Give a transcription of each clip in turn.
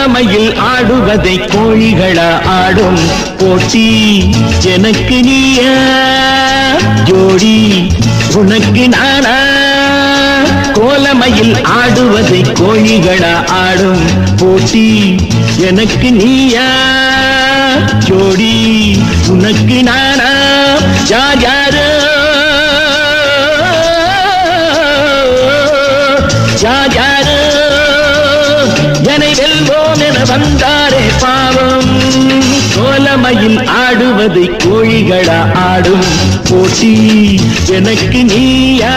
இளமையில் ஆடுவதை கோழிகள ஆடும். போட்டி எனக்கு நீய? ஜோடி உனக்கு நானா? கோலமையில் ஆடுவதை கோழிகள ஆடும். போட்டி எனக்கு நீயா? ஜோடி உனக்கு நானா? யார் யாரோ வந்தாரே பாவம் கோலமையில் ஆடுவதை கோழிகளா ஆடும் போட்டி எனக்கு நீயா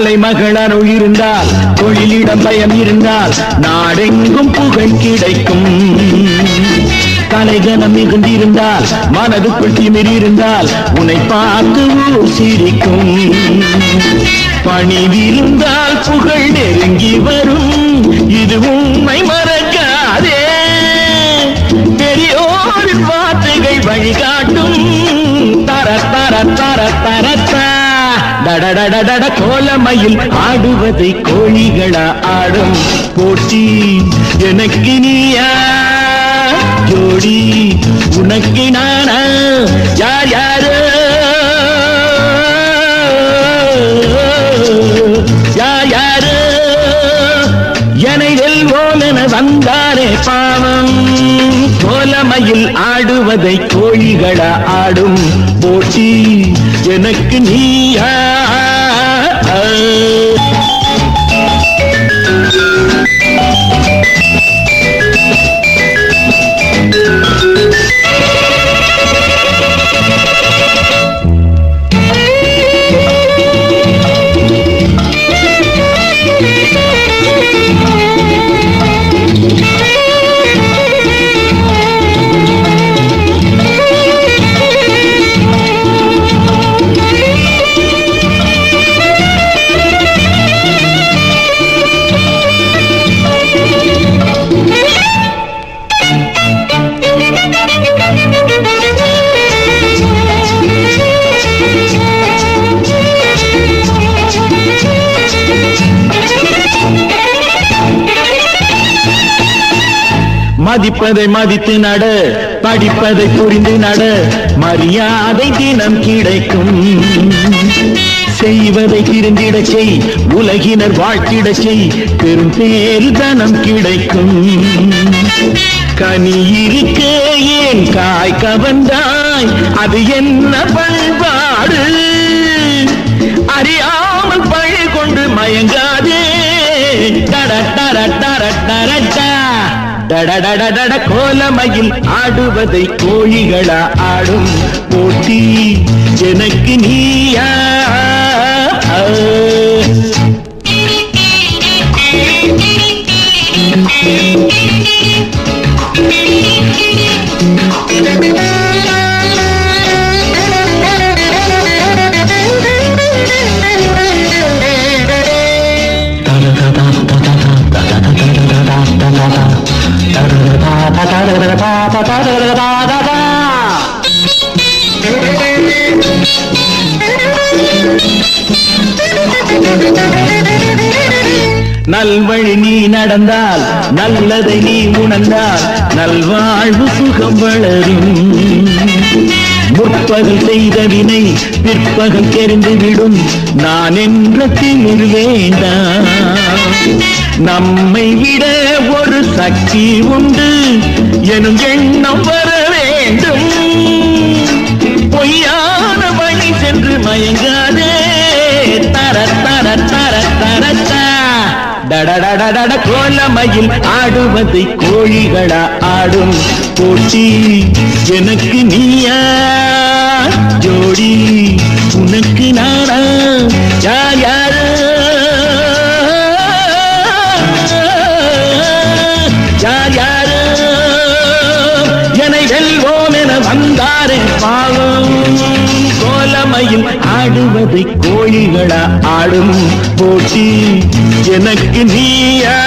கலைமகளருள் இருந்தால் தொழிலிடம் பயம் இருந்தால் நாடெங்கும் புகழ் கிடைக்கும். கலைகணம் மிகுந்திருந்தால் மனதுக்குள் திமிர் இருந்தால் உன்னை பார்த்து ஊர் சிரிக்கும் பணிவிருந்தால் புகழ் நெருங்கி வரும் இது உண்மை டடடடடட கோலமையில் ஆடுவதை கோழிகளா ஆடும். போட்டி எனக்கு நீயா? ஜோடி உனக்கு நானா? யார் யாரோ? யார் யாரோ? என வெல்வோம் என வந்தாரே பாவம். கோலமையில் ஆடுவதை கோழிகள ஆடும் போட்டி எனக்கு நீயா மதிப்பதை மதித்து நட படிப்பதை புரிந்து நட மரியாதை தினம் கிடைக்கும். செய்வதை திருந்திட செய் உலகினர் வாழ்த்திட செய் பெரும் பேர் தனம் கிடைக்கும். கனி இருக்க ஏன் காய் கவந்தாய் அது என்ன பண்பாடு? டடடடட கோலமையில் ஆடுவதை கோழிகளா ஆடும் நல்வழி நீ நடந்தால் நல்லதை நீ உணர்ந்தால் நல்வாழ்வு சுகம் வளரும் முற்பகல் செய்த வினை பிற்பகல் தெரிந்து விடும். நான் என்ற திமிர் வேண்டாம். நம்மை விட ஒரு சக்தி உண்டு. எனும் எண்ணம் டடடடட கோலமையில் ஆடுவதை கோழிகளா ஆடும் போட்டி. எனக்கு நீயா? ஜோடி. உனக்கு நானா? யார் யாரு? யார் யாரு? என்னை வெல்வோம் என வந்தாரே பாவம். கோலமையில் ஆடுவது கோழிகளா ஆடும் போட்டி எனக்கு நீயா?